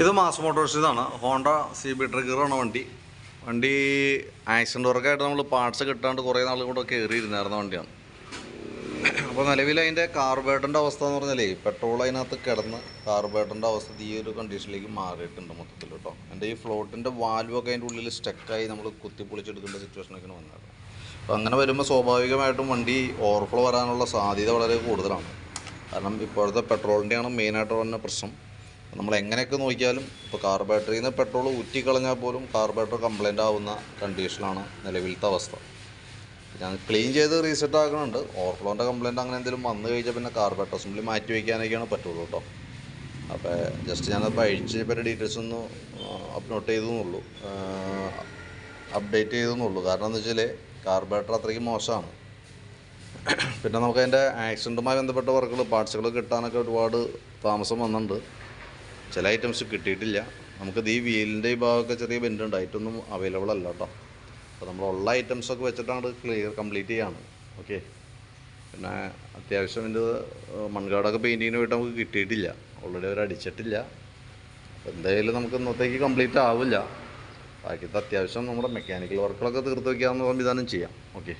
ഇത് മാസ് മോട്ടോഴ്സിന്നാണ് ഹോണ്ട സി ബി ട്രിഗറാണ് വണ്ടി. വണ്ടി ആക്സിഡന്റ് വർക്കായിട്ട് നമ്മൾ പാർട്സ് കിട്ടാണ്ട് കുറേ നാൾ കൂടെ കയറിയിരുന്നായിരുന്ന വണ്ടിയാണ്. അപ്പോൾ നിലവിൽ അതിന്റെ കാർബേറ്ററിന്റെ അവസ്ഥ എന്ന് പറഞ്ഞാലേ പെട്രോൾ അതിനകത്ത് കിടന്ന് കാർബേറ്ററിന്റെ അവസ്ഥ ഈ ഒരു കണ്ടീഷനിലേക്ക് മാറിയിട്ടുണ്ട് മൊത്തത്തിൽ കേട്ടോ എന്റെ ഈ ഫ്ലോട്ടിന്റെ വാൽവൊക്കെ അതിന്റെ ഉള്ളിൽ സ്റ്റക്കായി നമ്മൾ കുത്തിപ്പൊളിച്ചെടുക്കേണ്ട സിറ്റുവേഷനൊക്കെയാണ് വന്നത് അപ്പോൾ അങ്ങനെ വരുമ്പോൾ സ്വാഭാവികമായിട്ടും വണ്ടി ഓവർഫ്ലോ വരാനുള്ള സാധ്യത വളരെ കൂടുതലാണ്. കാരണം ഇപ്പോഴത്തെ പെട്രോളിന്റെയാണ് മെയിനായിട്ട് വരുന്ന പ്രശ്നം. നമ്മൾ എങ്ങനെയൊക്കെ നോക്കിയാലും ഇപ്പോൾ കാർബേറ്ററിൽ നിന്ന് പെട്രോൾ ഊറ്റിക്കളഞ്ഞാൽ പോലും കാർബേറ്റർ കംപ്ലൈന്റ് ആവുന്ന കണ്ടീഷനാണ് നിലവിലത്തെ അവസ്ഥ. ഞാൻ ക്ലീൻ ചെയ്ത് റീസെറ്റ് ആക്കുന്നുണ്ട് ഓവർഫ്ലോന്റെ കംപ്ലൈന്റ് അങ്ങനെ എന്തെങ്കിലും വന്നു കഴിഞ്ഞാൽ പിന്നെ കാർബേറ്റർ അസംബ്ലി മാറ്റി വയ്ക്കാനൊക്കെയാണ് പറ്റുള്ളൂ കേട്ടോ അപ്പോൾ ജസ്റ്റ് ഞാനപ്പോൾ അഴിച്ച് പല ഡീറ്റെയിൽസ് ഒന്ന് അപ്ലോഡ് ചെയ്തെന്നുള്ളൂ. അപ്ഡേറ്റ് ചെയ്തെന്നുള്ളൂ. കാരണം എന്താ വെച്ചാൽ കാർബേറ്റർ അത്രയ്ക്ക് മോശമാണ്. പിന്നെ നമുക്ക് അതിന്റെ ആക്സിഡന്റുമായി ബന്ധപ്പെട്ട വർക്കുകൾ പാർട്സുകൾ കിട്ടാനൊക്കെ ഒരുപാട് താമസം വന്നിട്ടുണ്ട് ചില ഐറ്റംസ് കിട്ടിയിട്ടില്ല. നമുക്കിത് ഈ വീലിന്റെ ഈ ഭാഗമൊക്കെ ചെറിയ ബെൻഡുണ്ട് ആയിട്ടൊന്നും അവൈലബിൾ അല്ല കേട്ടോ അപ്പോൾ നമ്മളുള്ള ഐറ്റംസൊക്കെ വെച്ചിട്ടാണ് ക്ലിയർ കംപ്ലീറ്റ് ചെയ്യാണ്. ഓക്കെ പിന്നെ അത്യാവശ്യം എന്റെ മൺകാടൊക്കെ പെയിന്റിങ്ങിന് പോയിട്ട് നമുക്ക് കിട്ടിയിട്ടില്ല. ഓൾറെഡി അവർ അടിച്ചിട്ടില്ല. എന്തായാലും നമുക്ക് ഇന്നത്തേക്ക് കംപ്ലീറ്റ് ആവില്ല. ബാക്കിയത്തെ അത്യാവശ്യം നമ്മുടെ മെക്കാനിക്കൽ വർക്കുകളൊക്കെ തീർത്ത് വയ്ക്കാവുന്ന സംവിധാനം ചെയ്യാം. ഓക്കെ